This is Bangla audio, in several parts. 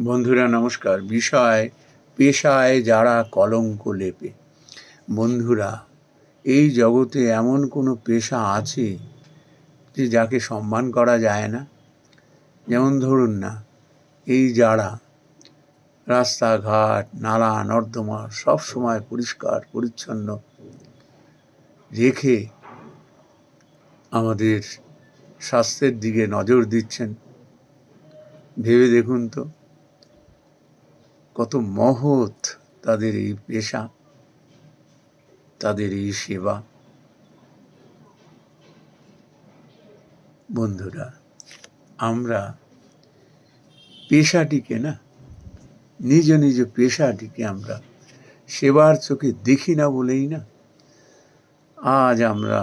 বন্ধুরা, নমস্কার। বিষয়, পেশায় যারা কলঙ্ক লেপে। বন্ধুরা, এই জগতে এমন কোনো পেশা আছে যে যাকে সম্মান করা যায় না? যেমন ধরুন না, এই যারা রাস্তাঘাট, নালা, নর্দমা সব সময় পরিষ্কার, পরিচ্ছন্ন রেখে আমাদের স্বাস্থ্যের দিকে নজর দিচ্ছেন। ভেবে দেখুন তো। কত মহৎ তাদের এই পেশা, তাদের এই সেবা। বন্ধুরা, আমরা পেশাটিকে না, নিজ নিজ পেশাটিকে আমরা সেবার চোখে দেখি না বলেই না, আজ আমরা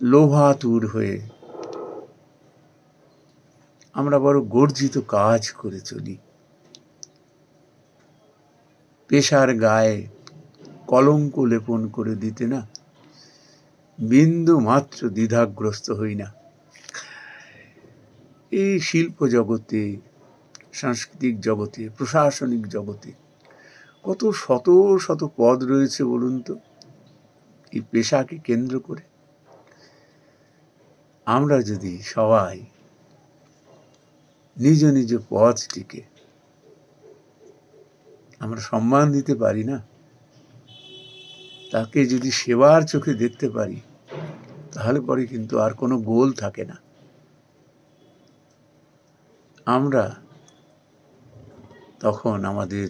লোভাতুর হয়ে আমরা বড় গর্জিত কাজ করে চলি। পেশার গায়ে কলঙ্ক লেপন করে দিতে না। বিন্দু মাত্র দ্বিধাগ্রস্ত হই না। এই শিল্প জগতে, সাংস্কৃতিক জগতে, প্রশাসনিক জগতে কত শত শত পদ রয়েছে বলুন তো? এই পেশাকে কেন্দ্র করে। আমরা যদি সবাই নিজ নিজ পথটিকে আমরা সম্মান দিতে পারি না? তাকে যদি সেবার চোখে দেখতে পারি, তাহলে পরে কিন্তু আর কোনো গোল থাকে না। আমরা তখন আমাদের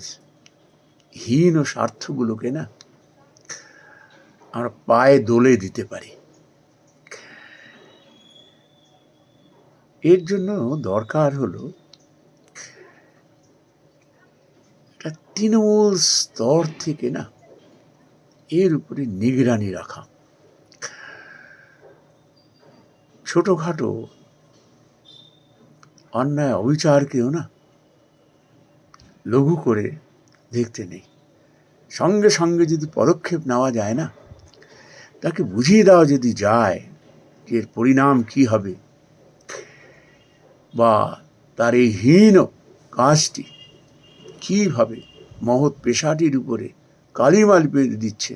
হীন ও স্বার্থগুলোকে না আমরা পায়ে দোলে দিতে পারি। এর জন্য দরকার হলো তৃণমূল স্তর থেকে না এর উপরে নিগরানি রাখা। ছোটোখাটো অন্যায় অবিচারকেও না লঘু করে দেখতে নেই। সঙ্গে সঙ্গে যদি পদক্ষেপ নেওয়া যায় না, তাকে বুঝিয়ে দেওয়া যদি যায় যে এর পরিণাম কি হবে বা তার এই হীন কাজটি কীভাবে মহৎ পেশাটির উপরে কালিমাল পেয়ে দিচ্ছে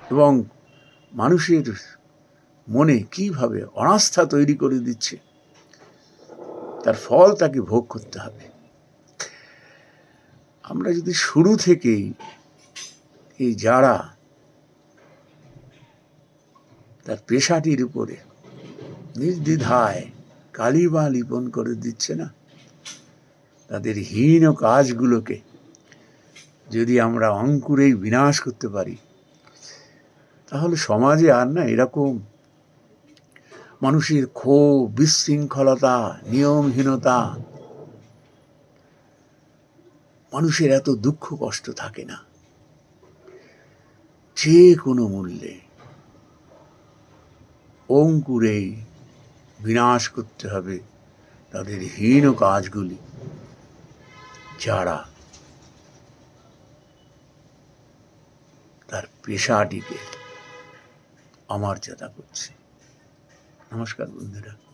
এবং মানুষের মনে কীভাবে অনাস্থা তৈরি করে দিচ্ছে, তার ফল তাকে ভোগ করতে হবে। আমরা যদি শুরু থেকেই এই যারা তার পেশাটির উপরে নির্দ্বিধায় কালিমা লিপন করে দিচ্ছে না, তাদের হীন কাজগুলোকে যদি আমরা অঙ্কুরেই বিনাশ করতে পারি, তাহলে সমাজে আর না এরকম মানুষের ক্ষোভ, বিশৃঙ্খলতা, নিয়মহীনতা, মানুষের এত দুঃখ কষ্ট থাকে না। যে কোনো মূল্যে অঙ্কুরেই বিনাশ করতে হবে তাদের হীন কাজগুলি যারা তার পেশাটিকে অমর্যাদা করছে। নমস্কার বন্ধুরা।